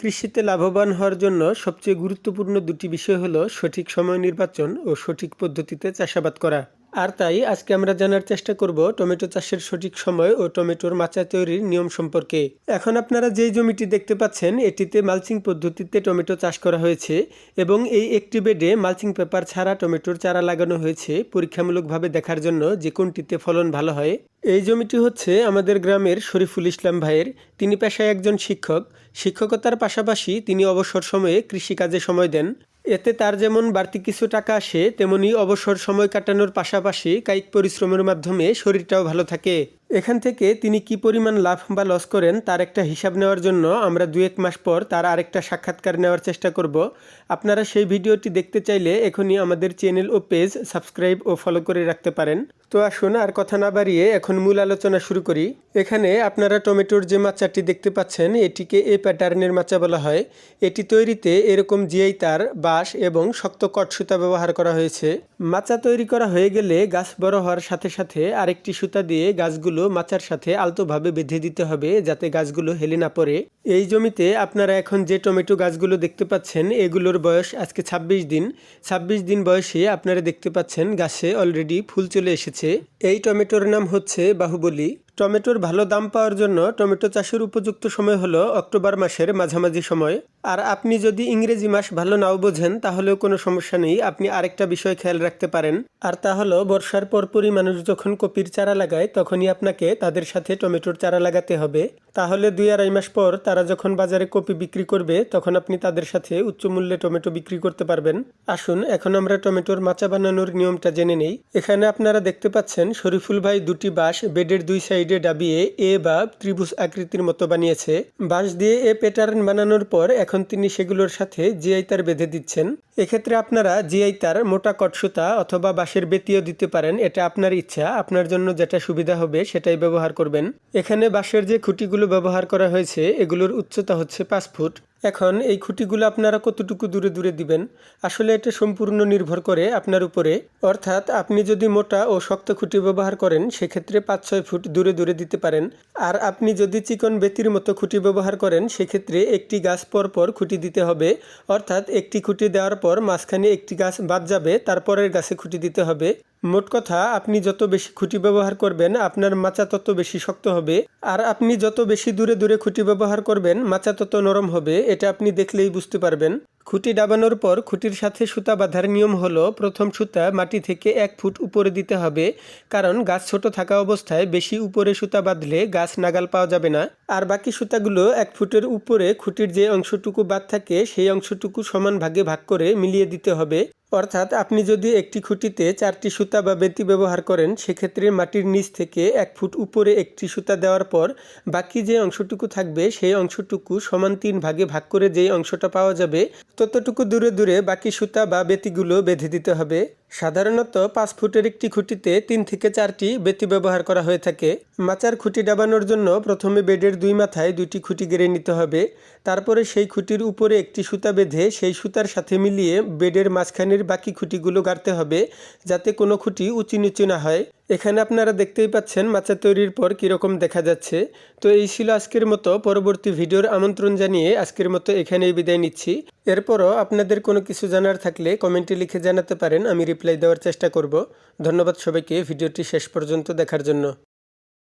কৃষিতে লাভবান হওয়ার জন্য সবচেয়ে গুরুত্বপূর্ণ দুটি বিষয় হলো সঠিক সময় নির্বাচন ও সঠিক পদ্ধতিতে চাষাবাদ করা। আর তাই আজকে আমরা জানার চেষ্টা করব টমেটো চাষের সঠিক সময় ও টমেটোর মাচা তৈরির নিয়ম সম্পর্কে। এখন আপনারা যেই জমিটি দেখতে পাচ্ছেন, এটিতে মালচিং পদ্ধতিতে টমেটো চাষ করা হয়েছে এবং এই একটি বেডে মালচিং পেপার ছাড়া টমেটোর চারা লাগানো হয়েছে। পরীক্ষামূলকভাবে দেখার জন্য যে কোনটিতে ফলন ভালো হয়। এই জমিটি হচ্ছে আমাদের গ্রামের শরীফুল ইসলাম ভাইয়ের। তিনি পেশায় একজন শিক্ষক। শিক্ষকতার পাশাপাশি তিনি অবসর সময়ে কৃষিকাজে সময় দেন। এতে তার যেমন বাড়তি কিছু টাকা আসে, তেমনি অবসর সময় কাটানোর পাশাপাশি কায়িক পরিশ্রমের মাধ্যমে শরীরটাও ভালো থাকে। এখান থেকে তিনি কি পরিমাণ লাভ বা লস করেন তার একটা হিসাব নেওয়ার জন্য আমরা দু এক মাস পর তার আরেকটা সাক্ষাৎকার নেওয়ার চেষ্টা করব। আপনারা সেই ভিডিওটি দেখতে চাইলে এখনই আমাদের চ্যানেল ও পেজ সাবস্ক্রাইব ও ফলো করে রাখতে পারেন। তো আসুন আর কথা না বাড়িয়ে এখন মূল আলোচনা শুরু করি। এখানে আপনারা টমেটোর যে মাচাটি দেখতে পাচ্ছেন, এটিকে এ প্যাটার্নের মাচা বলা হয়। এটি তৈরিতে এরকম জিআই তার, বাঁশ এবং শক্ত কট সুতা ব্যবহার করা হয়েছে। মাচা তৈরি করা হয়ে গেলে গাছ বড় হওয়ার সাথে সাথে আরেকটি সুতা দিয়ে গাছগুলো মাচার সাথে আলতোভাবে বেঁধে দিতে হবে যাতে গাছগুলো হেলে না পড়ে। এই জমিতে আপনারা এখন যে টমেটো গাছগুলো দেখতে পাচ্ছেন, এগুলোর বয়স আজকে ২৬ দিন। ২৬ দিন বয়সে আপনারা দেখতে পাচ্ছেন গাছে অলরেডি ফুল চলে এসেছে। এই টমেটোর নাম হচ্ছে বাহুবলী। টমেটোর ভালো দাম পাওয়ার জন্য টমেটো চাষের উপযুক্ত সময় হলো অক্টোবর মাসের মাঝামাঝি সময়। আর আপনি যদি ইংরেজি মাস ভালো নাও বোঝেন, তাহলেও কোনো সমস্যা নেই, আপনি আরেকটা বিষয় খেয়াল রাখতে পারেন। আর তা হলো, বর্ষার পরপরই মানুষ যখন কপির চারা লাগায়, তখনই আপনাকে তাদের সাথে টমেটোর চারা লাগাতে হবে। তাহলে দুই আড়াই মাস পর তারা যখন বাজারে কপি বিক্রি করবে, তখন আপনি তাদের সাথে উচ্চ মূল্যে টমেটো বিক্রি করতে পারবেন। আসুন, এখন আমরা টমেটোর মাচা বানানোর নিয়মটা জেনে নেই। এখানে আপনারা দেখতে পাচ্ছেন, শরীফুল ভাই দুটি বাঁশ বেডের দুই সাইডে ডাবিয়ে এ বা ত্রিভুজ আকৃতির মতো বানিয়েছে। বাঁশ দিয়ে এ প্যাটার্ন বানানোর পর এখন তিনি সেগুলোর সাথে জিআই তার বেঁধে দিচ্ছেন। এক্ষেত্রে আপনারা জিআই তার মোটা কটসুতা অথবা বাঁশের বেতিও দিতে পারেন, এটা আপনার ইচ্ছা। আপনার জন্য যেটা সুবিধা হবে, সেটাই ব্যবহার করবেন। এখানে বাঁশের যে খুঁটিগুলো ব্যবহার করা হয়েছে এগুলোর উচ্চতা হচ্ছে পাঁচ ফুট। এখন এই খুঁটিগুলো আপনারা কতটুকু দূরে দূরে দিবেন? আসলে এটা সম্পূর্ণ নির্ভর করে আপনার উপরে। অর্থাৎ আপনি যদি মোটা ও শক্ত খুঁটি ব্যবহার করেন, সেক্ষেত্রে পাঁচ ছয় ফুট দূরে দূরে দিতে পারেন। আর আপনি যদি চিকন বেতির মতো খুঁটি ব্যবহার করেন, সেক্ষেত্রে একটি গাছ পর পর খুঁটি দিতে হবে। অর্থাৎ একটি খুঁটি দেওয়ার পর মাঝখানে একটি গাছ বাদ যাবে, তারপরের গাছে খুঁটি দিতে হবে। মোট কথা, আপনি যত বেশি খুঁটি ব্যবহার করবেন, আপনার মাচা তত বেশি শক্ত হবে। আর আপনি যত বেশি দূরে দূরে খুঁটি ব্যবহার করবেন, মাচা তত নরম হবে, এটা আপনি দেখলেই বুঝতে পারবেন। খুঁটি ডাবানোর পর খুঁটির সাথে সুতা বাঁধার নিয়ম হলো, প্রথম সুতা মাটি থেকে এক ফুট উপরে দিতে হবে, কারণ গাছ ছোট থাকা অবস্থায় বেশি উপরে সুতা বাঁধলে গাছ নাগাল পাওয়া যাবে না। আর বাকি সুতাগুলো এক ফুটের উপরে খুঁটির যে অংশটুকু বাদ থাকে, সেই অংশটুকু সমান ভাগে ভাগ করে মিলিয়ে দিতে হবে। অর্থাৎ আপনি যদি একটি খুঁটিতে চারটি সুতা বা বেতি ব্যবহার করেন, সেক্ষেত্রে মাটির নিচ থেকে এক ফুট উপরে একটি সুতা দেওয়ার পর বাকি যে অংশটুকু থাকবে, সেই অংশটুকু সমান তিন ভাগে ভাগ করে যেই অংশটা পাওয়া যাবে, ততটুকু দূরে দূরে বাকি সুতা বা বেতিগুলো বেঁধে দিতে হবে। সাধারণত পাঁচ ফুটের একটি খুঁটিতে তিন থেকে চারটি বেতি ব্যবহার করা হয়ে থাকে। মাচার খুঁটি ডাবানোর জন্য প্রথমে বেডের দুই মাথায় দুটি খুঁটি গেড়ে নিতে হবে। তারপরে সেই খুঁটির উপরে একটি সুতা বেঁধে সেই সুতার সাথে মিলিয়ে বেডের মাঝখানের বাকি খুঁটিগুলো গাড়তে হবে, যাতে কোনো খুঁটি উঁচু নিচু না হয়। এখানে আপনারা দেখতেই পাচ্ছেন মাচা তৈরির পর কীরকম দেখা যাচ্ছে। তো এই ছিল আজকের মতো। পরবর্তী ভিডিওর আমন্ত্রণ জানিয়ে আজকের মতো এখানেই বিদায় নিচ্ছি। এরপরও আপনাদের কোনো কিছু জানার থাকলে কমেন্টে লিখে জানাতে পারেন, আমি রিপ্লাই দেওয়ার চেষ্টা করব। ধন্যবাদ সবাইকে, ভিডিওটি শেষ পর্যন্ত দেখার জন্য।